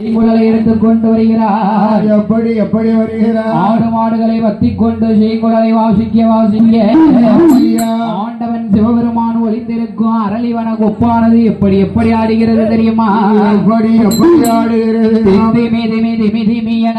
குழலை எடுத்துக் கொண்டு வருகிறார் எப்படி எப்படி வருகிறார்? ஆடு மாடுகளை வத்திக் கொண்டு செய்குழலை வாசிக்க. வாசிக்க ஆண்டவன் சிவபெருமான் ஒளிந்திருக்கும் அரளிவன கொப்பானது எப்படி எப்படி ஆடுகிறது தெரியுமா? எப்படி எப்படி ஆடுகிறது? திமி திமி திமி திமி என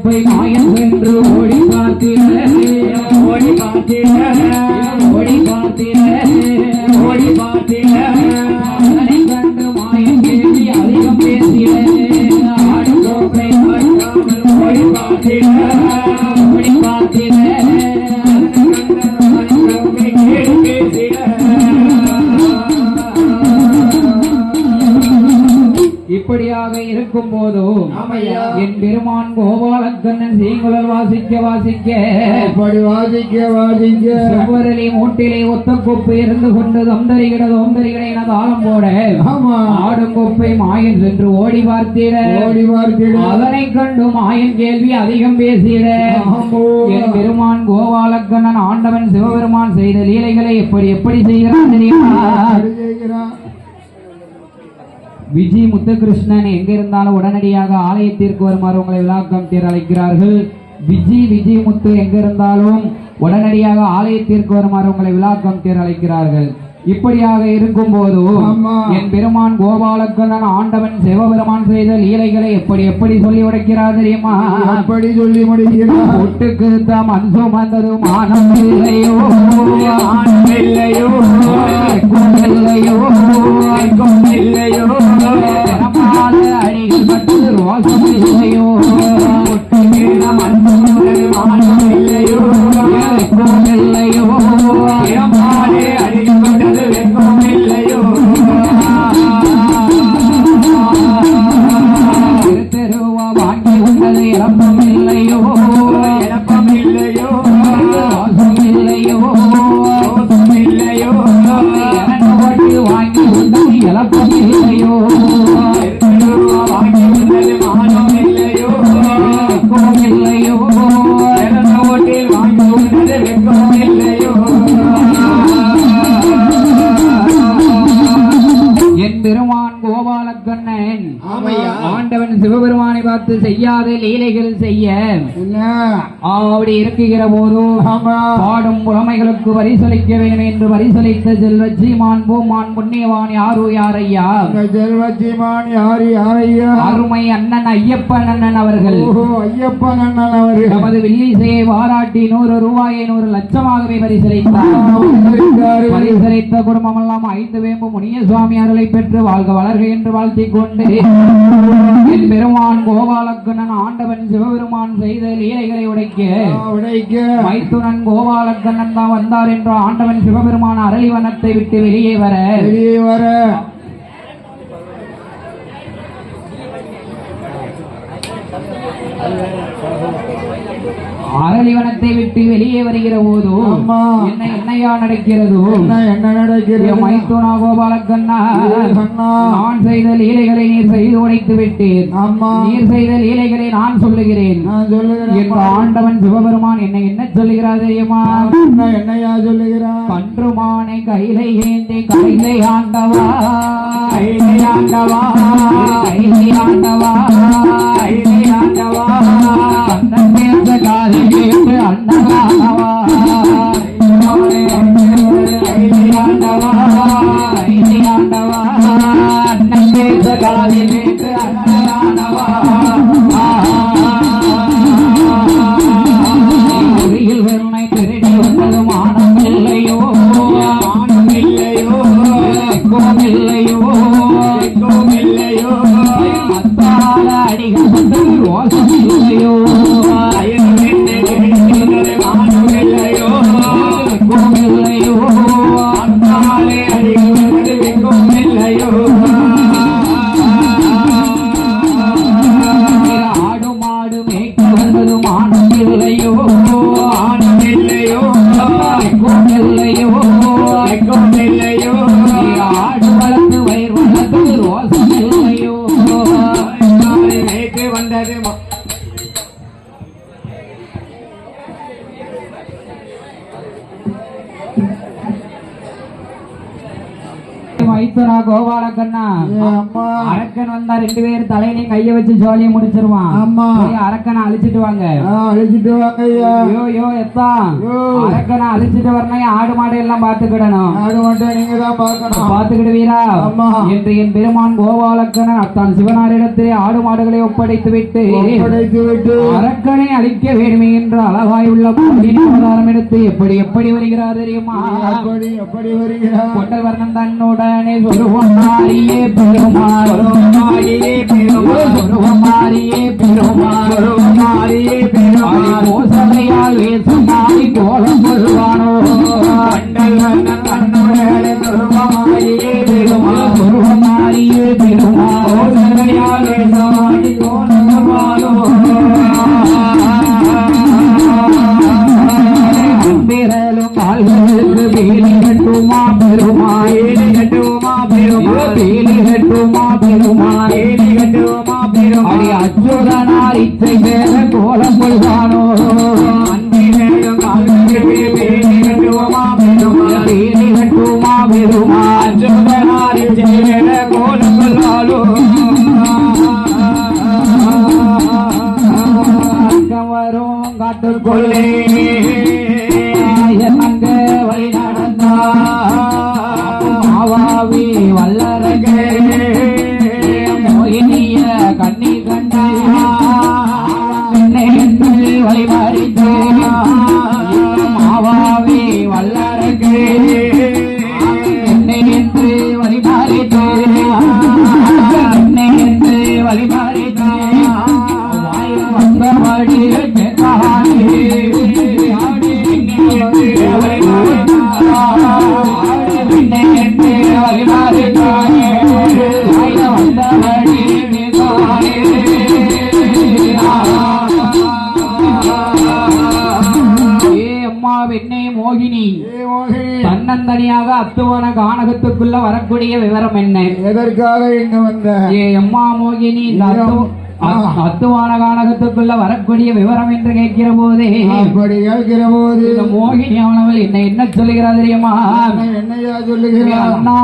கோப்பை மாயம் சென்று ஓடி பார்த்தீர்கள் ஓடி பார்த்தீர்கள் ஓடி பார்த்தீர்கள் ஓடி பார்த்தீர்கள் அதனை கண்டு மாயம் கேள்வி அதிகம் ஆடும் கோப்பை ஓடி பார்த்தீர்கள் ஓடி பார்த்தீர்கள் இப்படியாக இருக்கும் ஆமையா. என் பெருமான் கோபாலக்கண்ணன் சீங்குழல் வாசிக்க வாசிக்க வாசிக்க வாசிக்க செவ்வரளி மூட்டிலே ஒத்த கொப்பு இருந்து கொண்டு தொந்தரிகிட தொந்தரிகிட என தாளம் போட ஆமா ஆடும் கொப்பை மாயன் சென்று ஓடி பார்த்திட ஓடி பார்த்திட அதனை கண்டு மாயன் கேள்வி அதிகம் பேசிட. என் பெருமான் கோபாலக்கண்ணன் ஆண்டவன் சிவபெருமான் செய்த லீலைகளை எப்படி எப்படி செய்கிறான் தெரியுமா. விஜி முத்துகிருஷ்ணன் எங்க இருந்தாலும் உடனடியாக ஆலயத்திற்கு வருமாறு உங்களை விழாக்கம் தேர் அழைக்கிறார்கள். விஜி விஜி முத்து எங்க இருந்தாலும் உடனடியாக ஆலயத்திற்கு வருமாறு உங்களை விழாக்கம் தேர் அழைக்கிறார்கள். இப்படியாக இருக்கும் ஆமா. என் பெருமான் கோபாலக்கண்ணன் ஆண்டவன் சிவபெருமான் செய்த லீலைகளை எப்படி எப்படி சொல்லி உடைக்கிறார் தெரியுமா? எப்படி சொல்லி முடிக்கிறான் ஒட்டுக்கு தாம் அன்பு வந்தது மானம் இல்லையோ இல்லையோ. அடிகள் பட்டு ரோசம் செய்யும் ஆண்டவன் சிவபெருமானை பார்த்து செய்யாத லீலைகள் செய்ய அப்படி இருக்குகிற போதும் பாடும் புலமைகளுக்கு வரிசலிக்க வேண்டும் என்று வரிசலித்த செல்வ சீமான் பூமான் புண்ணியவான் யாரோ யாரையா? செல்வச்சிமான் யாரு யாரையா? அருமை அண்ணன் ஐயப்பன் அண்ணன் அவர்கள். ஐயப்பன் அண்ணன் அவர்கள். நமது வில்லிசையை பாராட்டி நூறு ரூபாயை நூறு லட்சமாகவே பரிசளித்தார். இருக்காரு. பரிசளித்த குடும்பம் எல்லாம் ஐந்து வேம்பு முனிய சுவாமி அருளை பெற்று வாழ்க வளர்க என்று வாழ்த்திக் கொண்டு என் பெருமான் கோபாலக்கண்ணன் ஆண்டவன் சிவபெருமான் செய்த லீலைகளை உடைக்க உடைக்க. மைத்துனன் கோபாலக்கண்ணன் தான் வந்தார் என்ற ஆண்டவன் சிவபெருமான் அரளிவனத்தை விட்டு வெளியே வர. வெளியே வர. அரளிவனத்தை விட்டு வெளியே வருகிற போது. என்ன என்னையா நடக்கிறதோ? என்ன நடக்கிறது? மைத்துனா கோபாலக்கண்ணா நான் செய்த லீலைகளை நீர் செய்து உடைத்து விட்டேன். அம்மா நீர் செய்த லீலைகளை நான் சொல்லுகிறேன். என்ற ஆண்டவன் சிவபெருமான் என்னை என்ன சொல்லுகிறார் தெரியுமா? என்ன என்னையா சொல்லுகிறான் கன்றுமானை கைலை ஏந்தி கைலை ஆண்டவா கைலை ஆண்டவா கைலை ஆண்டவா you దండనే ஏ அம்மா. அரக்கன் வந்தா ரெண்டு பேரும் தலையிலையும் கைய வச்சு ஜோலியை முடிச்சிருவான். ஆமா. அரக்கனை அழிச்சிட்டு வாங்க. ஆ, அழைச்சிட்டு வாங்க ஐயா. ஐயோ யோ எத்தா. யோ. அரக்கனை அழிச்சிட்டு வரணும் ஆடு மாடு எல்லாம் பாத்துக்கிடணும் ஆடு நீங்க தான் பாத்துக்கிடுவீரா. என்று என் பெருமான் கோபாலக்கண்ணன் அத்தான் சிவனாரிடத்திலே ஆடு மாடுகளை ஒப்படைத்து விட்டு அரக்கனை அழிக்க வேண்டுமே என்று அழகாய் உள்ள அவதாரம் எடுத்து எப்படி எப்படி வருகிறார் தெரியுமா? எப்படி வருகிறார். கொண்டல் வர்ணம் தன்னுடனே மாறியே பெருமாள் மாறியே பெருமாள் மாறியே பெருமாள் மாறியே பெருமாள் கோசலையால் வேசுமாரி கோலம் பெருமாள் பெருமாள் கோலம் கொள்வானோ பிறலும் கால்களுக்கு வேலி கட்டுமா பெருமாள்? கட்டுமா வேலி கட்டுமா பெருமாள் வேலி கட்டுமா பெருமாள் அடி அச்சுதனார் இச்சை வேற கோலம் கொள்வானோ. அன்பிலும் கால்களுக்கு வேலி கட்டுமா பெருமாள் வேலி தன்னந்தனியாக அத்துவன கானகத்துக்குள்ள வரக்கூடிய விவரம் என்ன? எதற்காக இங்க வந்த? ஏ அம்மா மோகினி அத்துவான கானகத்துக்குள்ள வரக்கூடிய விவரம் என்று கேட்கிற போதே அப்படி கேட்கிற போது மோகினி அவனவள் என்ன என்ன சொல்லுகிறா தெரியுமா? என்னையா சொல்லுகிறார் அண்ணா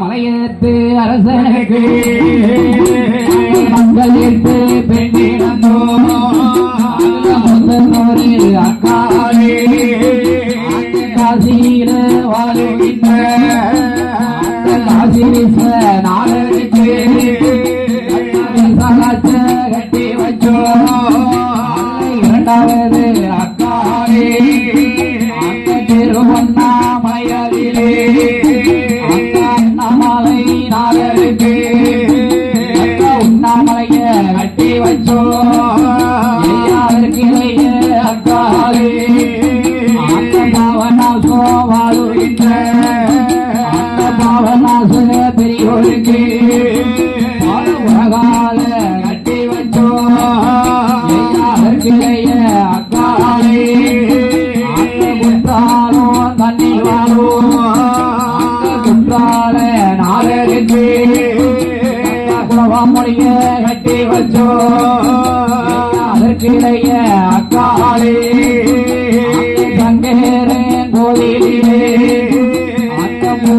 மலையத்து அரசனுக்கு ஏற்று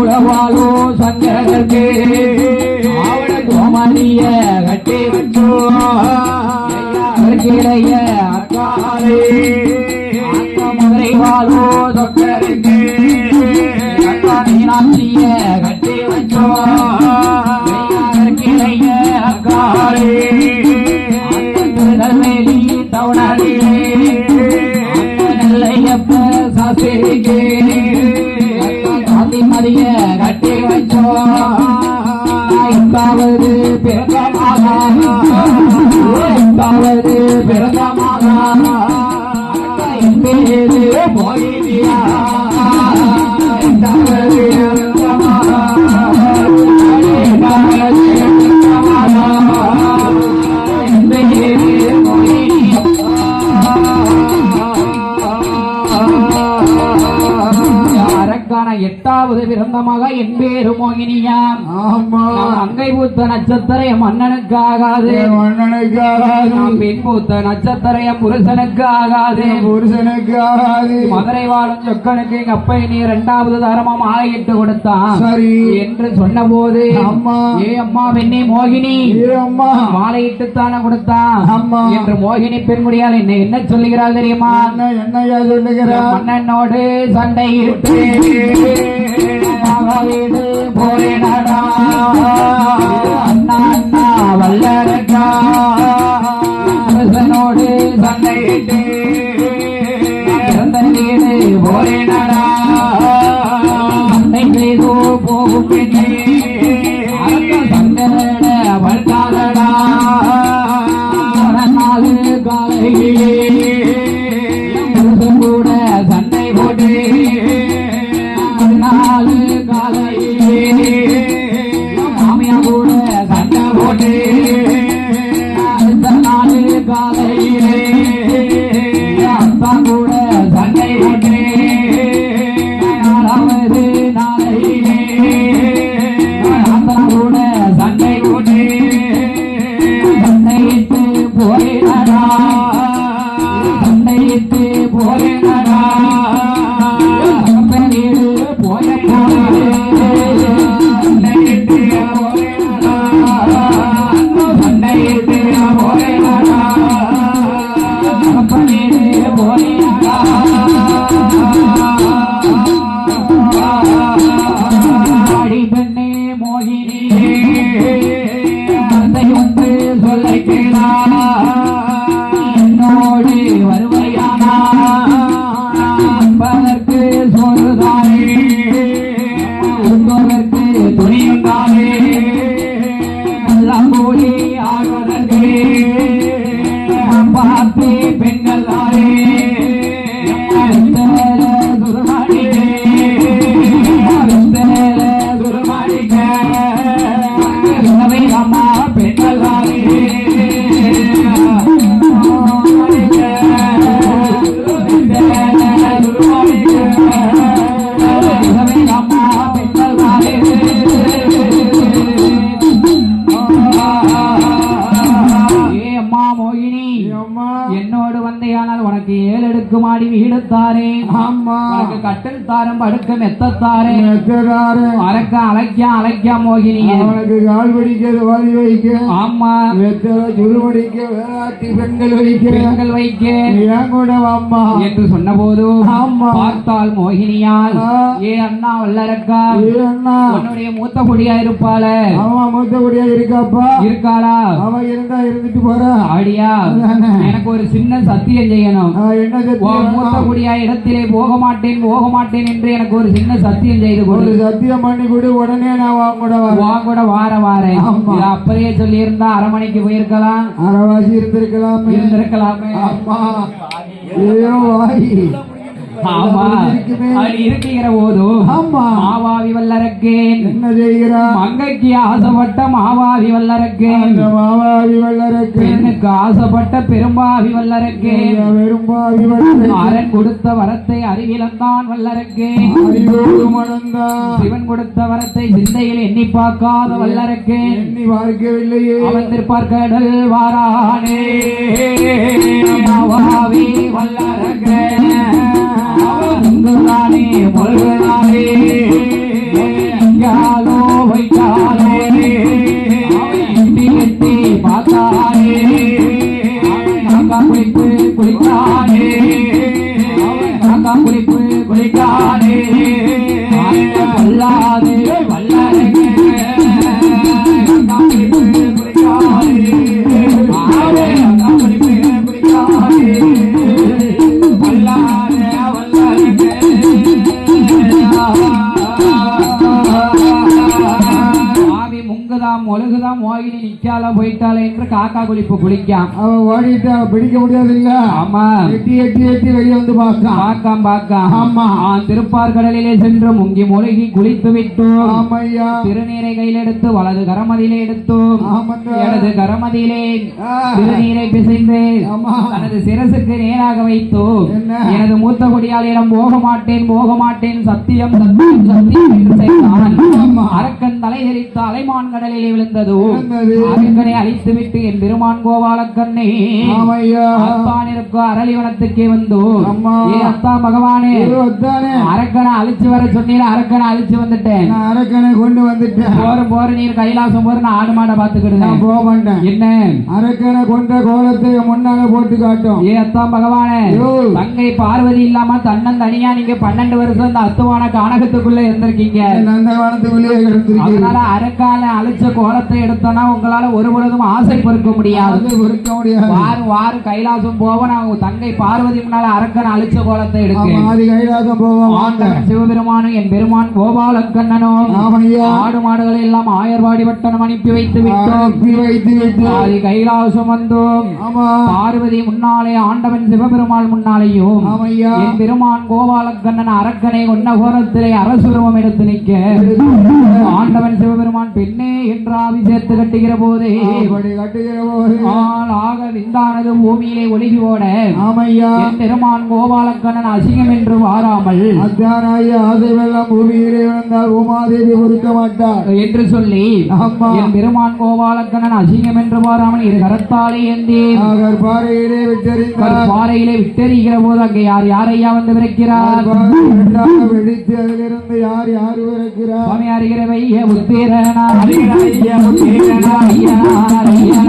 அந்த மூலவாளோ சங்கரருக்கு கட்டி வச்சோடைய அதற்கு இளைய மதுரை வாழோ சொக்கருக்கு கட்டி வச்சோ. ஐந்தாவது பிறந்தமாக ஐந்தாவது பிறந்தமாக பிறந்த பேரு போயிலியா பிறந்தமாக என் பேரு மோகினியாம் நாம் அங்கை பூத்த நட்சத்திர என் மன்னனுக்கு ஆகாது மன்னனுக்கு ஆகாது பூத்த நட்சத்திர என் புருஷனுக்கு ஆகாது புருஷனுக்கு ஆகாது மதுரை வாழும் சொக்கனுக்கு எங்க அப்பா நீ இரண்டாவது தரமா மாலையிட்டு கொடுத்தான். சரி. என்று சொன்ன போது அம்மா ஏ அம்மா பெண்ணே மோகினி. அம்மா. மாலையிட்டு தானே கொடுத்தான். அம்மா என்று மோகினி பெண்முடியால் என்ன என்ன சொல்லுகிறாள் தெரியுமா? என்ன என்னையா சொல்லுகிறா மன்னனோடு சண்டை இட்டு வீடு போரேனடா அண்ணா அண்ணா வல்லரக்கா அரசனோடு வீடு மெத்த தாரேன் மெத்ததாரு அரைக்க அழைக்கா அழைக்கா மோகினி. அவனுக்கு கால் பிடிக்க வாதி வைக்க. ஆமா. வெத்தல சுருமடிக்க வேளாட்டி பெண்கள் வைக்க. பெண்கள் வைக்க. ஏன் கூட அம்மா என்று சொன்ன போது ஆமா. பார்த்தால் மோகினியால். ஏ அண்ணா வல்லரக்கா ஏ அண்ணா. உன்னுடைய மூத்த குடியா இருப்பாள? அவன் மூத்தபடியா இருக்காப்பா. இருக்காளா? அவன் இருந்தா இருந்துட்டு போறா. அதானே. எனக்கு ஒரு சின்ன சத்தியம் செய்யணும். என்ன மூத்த குடியா இடத்திலே போக மாட்டேன் போக மாட்டேன். என்று எனக்கு ஒரு சின்ன சத்தியம் செய்து ஒரு கொடு சத்தியம் பண்ணி கொடு உடனே நான் வாங்க கூட வரேன். வா கூட வார வாரேன். அப்பவே சொல்லி இருந்தா அரமனைக்கு போயிருக்கலாம். அரைவாசி இருந்திருக்கலாமே. இருந்திருக்கலாமே. ஆமா. ஐயோ வாய்? ஆமா. அது ஆமா. மாவாவி வல்லரக்கேன். என்ன செய்கிறா மங்கைக்கு ஆசைப்பட்ட மாவாவி வல்லரக்கேன். மாவாவி வல்லரக்கு பெண்ணுக்கு ஆசைப்பட்ட பெரும்பாவி வல்லரக்கேன். வல்லரக்கு அரன் கொடுத்த வரத்தை அறிவிலந்தான் வல்லரக்கேன். சிவன் கொடுத்த வரத்தை சிந்தையில் எண்ணி பார்க்காத வல்லரக்கேன். எண்ணி பார்க்கவில்லையே. அவந்திருப்பார் கடல் வாரானே. மாவாவி வல்லரக்கேன். அவங்குதானே முருகனானே காக்கா குளிப்பு குளிக்காம் ஓடிட்டா பிடிக்க முடியாது இல்ல ஆமா. எட்டி எட்டி எட்டி வெளியே வந்து பார்க்கான் பாக்காம் பாக்காம் ஆமா. திருப்பார் கடலிலே சென்று முங்கி மூழ்கி குளித்து விட்டோம். ஆமையா. திருநீரை கையில் எடுத்து வலது கரமதியிலே எடுத்தோம். இடது கரமதியிலே திருநீரை பிசைந்து தனது சிரசுக்கு நேராக வைத்தோம்? எனது மூத்த கொடியாளிடம் போக மாட்டேன் போக மாட்டேன் சத்தியம் சத்தியம் சத்தியம் என்று செய்தான். அரக்கன் தலை தெரித்து அலைமான் கடலிலே விழுந்ததோ விழுந்தது. அரக்கனை அழித்து விட்டு என் பெருமான் கோபாலக்கண்ணே. அரளிவனத்துக்கே அத்தா பகவானே. அரக்கனை அழிச்சு வர சொன்னீங்க அரக்கனை அழிச்சு வந்துட்டேன். அரக்கனை கொண்டு வந்துட்டேன். போற போற நீர் கைலாசம் போற நான் ஆடு மாடை நான் பாத்துக்கிடுவேன் போக மாட்டேன். என்ன? அரக்கனை கொண்ட கோலத்தை முன்னால போட்டு காட்டும். ஏ அத்தா பகவானே. தங்கை பார்வதி இல்லாம தன்னன் தனியா நீங்க பன்னெண்டு வருஷம் இந்த அத்துவான கானகத்துக்குள்ள இருந்திருக்கீங்க. நந்தவனத்துக்குள்ளேயே கிடந்திருக்கு அதனால அரக்கால அழிச்ச கோலத்தை எடுத்தோம்னா உங்களால ஒரு பொழுதும் ஆசை பொறுக்க முடியாது. அதை பொறுக்க முடியாது. வாரு வாரு கைலாசம் போவ நான் உங்க தங்கை பார்வதி முன்னால அரக்கன் அழிச்ச கோலத்தை எடுக்க. ஆமா, ஆதி கைலாசம் போவோம். சிவபெருமானும் என் பெருமான் கோபாலக்கண்ணனும் ஆடு மாடுகளை எல்லாம் ஆயர்வாடி பட்டணம் அனுப்பி வைத்து விட்டோம். வைத்து விட்டு கைலாசம் வந்தோம். ஆமா. பார்வதி முன்னாலே ஆண்டவன் சிவபெருமாள் முன்னாலேயும் என் பெருமான் கோபாலக்கண்ணன் அரக்கனை கொண்ட கோலத்திலே அரசுருவம் எடுத்து நிற்க. ஆண்டவன் சிவபெருமான் பெண்ணே என்று ஆவி சேர்த்து கட்டுகிற போதே அப்படி கட்டுகிற போது ஆள் ஆக விந்தானது பூமியிலே ஒழுகி ஓட. ஆமையா. பெருமான் கோபாலக்கண்ணன் அசிங்கம் என்று வாராமல். அத்தியானாய ஆசை வெள்ளம் பூமியிலே விழுந்தால் உமாதேவி பொறுக்க மாட்டார். என்று சொல்லி என் பெருமான் கோபாலக்கண்ணன் அசிங்கம் என்று வாராமல் இரு கரத்தாலே ஏந்தி பாறையிலே விட்டறிந்தார். பாறையிலே விட்டெறிகிற போது அங்கே யார் யாரையா வந்து விரைக்கிறார்? வெடித்து அதிலிருந்து யார் யார் இருக்கிறார் சுவாமி அறிகிறவை உத்தீரனா அறிகிற உத்தீரனா ஐயனா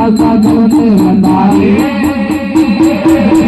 ka ka ka ka ka ka ka ka